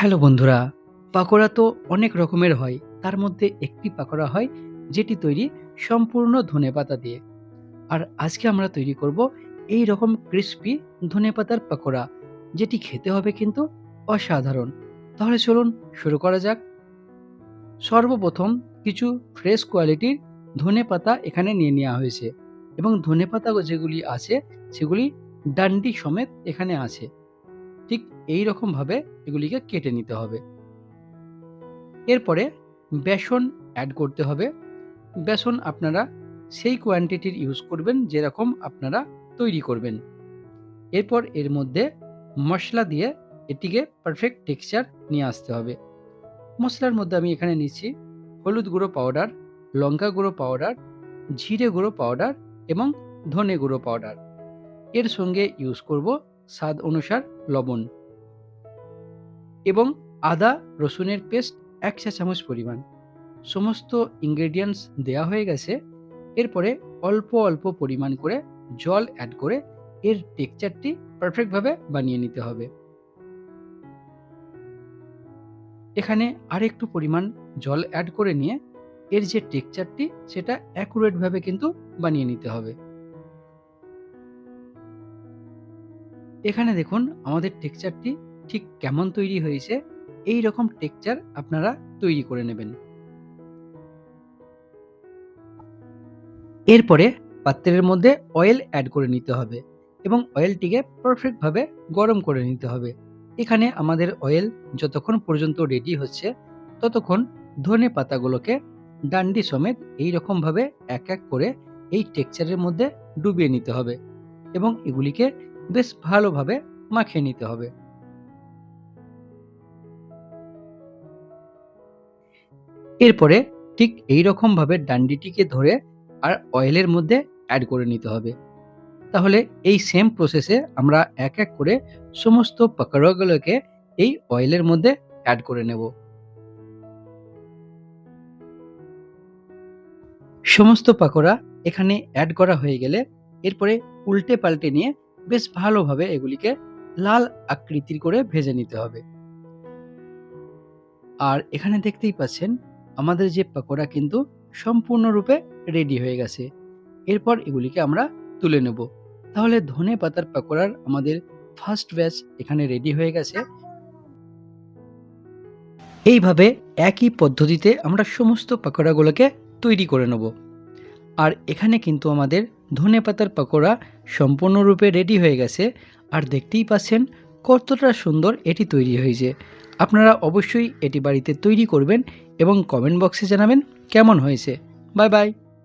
Hello বন্ধুরা, পাকোড়া তো অনেক রকমের হয়। তার মধ্যে একটি পাকোড়া হয়, যেটি তৈরি সম্পূর্ণ ধনেপাতা দিয়ে। আর আজকে আমরা তৈরি করব এই রকম ক্রিস্পি ধনেপাতার পাকোড়া, যেটি খেতে হবে কিন্তু অসাধারণ। তাহলে চলুন শুরু করা যাক। সর্বপ্রথম কিছু ফ্রেশ কোয়ালিটির ধনেপাতা এখানে নিয়ে নেওয়া হয়েছে এবং ধনেপাতা যেগুলি আছে, সেগুলি ডান্ডি সমেত এখানে আছে। ঠিক এই রকমভাবে এগুলিকে কেটে নিতে হবে। এরপরে বেসন অ্যাড করতে হবে। বেসন আপনারা সেই কোয়ান্টিটির ইউজ করবেন যেরকম আপনারা তৈরি করবেন। এরপর এর মধ্যে মশলা দিয়ে এটিকে পারফেক্ট টেক্সচার নিয়ে আসতে হবে। মশলার মধ্যে আমি এখানে নিচ্ছি হলুদ গুঁড়ো পাউডার লঙ্কা গুঁড়ো পাউডার জিরে গুঁড়ো পাউডার এবং ধনে গুঁড়ো পাউডার এর সঙ্গে ইউজ করব স্বাদ অনুসার লবণ এবং আদা, রসুনের পেস্ট এক চা চামচ পরিমাণ। সমস্ত ইনগ্রেডিয়েন্টস দেওয়া হয়ে গেছে। এরপরে অল্প অল্প পরিমাণ করে জল অ্যাড করে এর টেক্সচারটি পারফেক্টভাবে বানিয়ে নিতে হবে। এখানে আরেকটু পরিমাণ জল অ্যাড করে নিয়ে এর যে টেক্সচারটি সেটা অ্যাকুরেটভাবে কিন্তু বানিয়ে নিতে হবে। এখানে দেখুন আমাদের টেক্সচারটি ঠিক কেমন তৈরি হয়েছে। এই রকম টেক্সচার আপনারা তৈরি করে নেবেন। এরপরে পাত্রের মধ্যে অয়েল অ্যাড করে নিতে হবে এবং অয়েলটিকে পারফেক্টভাবে গরম করে নিতে হবে। এখানে আমাদের অয়েল যতক্ষণ পর্যন্ত রেডি হচ্ছে, ততক্ষণ ধনে পাতাগুলোকে ডান্ডি সমেত এই রকমভাবে এক এক করে এই টেক্সচারের মধ্যে ডুবিয়ে নিতে হবে এবং এগুলিকে বেশ ভালোভাবে মাখিয়ে নিতে হবে। এরপরে ঠিক এই রকম ভাবে ডান্ডিটিকে ধরে আর অয়েলের মধ্যে অ্যাড করে নিতে হবে। তাহলে এই সেম প্রসেসে আমরা এক এক করে সমস্ত পাকোড়াগুলোকে এই অয়েলের মধ্যে অ্যাড করে নেব। সমস্ত পাকোড়া এখানে অ্যাড করা হয়ে গেলে এরপরে উল্টে পাল্টে নিয়ে বেশ ভালোভাবে এগুলিকে লাল আকৃতির করে ভেজে নিতে হবে। আর এখানে দেখতেই পাচ্ছেন, আমাদের যে পাকোড়া কিন্তু সম্পূর্ণরূপে রেডি হয়ে গেছে। এরপর এগুলিকে আমরা তুলে নেব। তাহলে ধনে পাতার পাকোড়ার আমাদের ফার্স্ট ব্যাচ এখানে রেডি হয়ে গেছে। এইভাবে একই পদ্ধতিতে আমরা সমস্ত পাকোড়াগুলোকে তৈরি করে নেব। আর এখানে কিন্তু আমাদের ধনে পাতার পাকোড়া সম্পূর্ণরূপে রেডি হয়ে গেছে। আর দেখতেই পাচ্ছেন কতটা সুন্দর এটি তৈরি হয়েছে। আপনারা অবশ্যই এটি বাড়িতে তৈরি করবেন এবং কমেন্ট বক্সে জানাবেন কেমন হয়েছে। Bye bye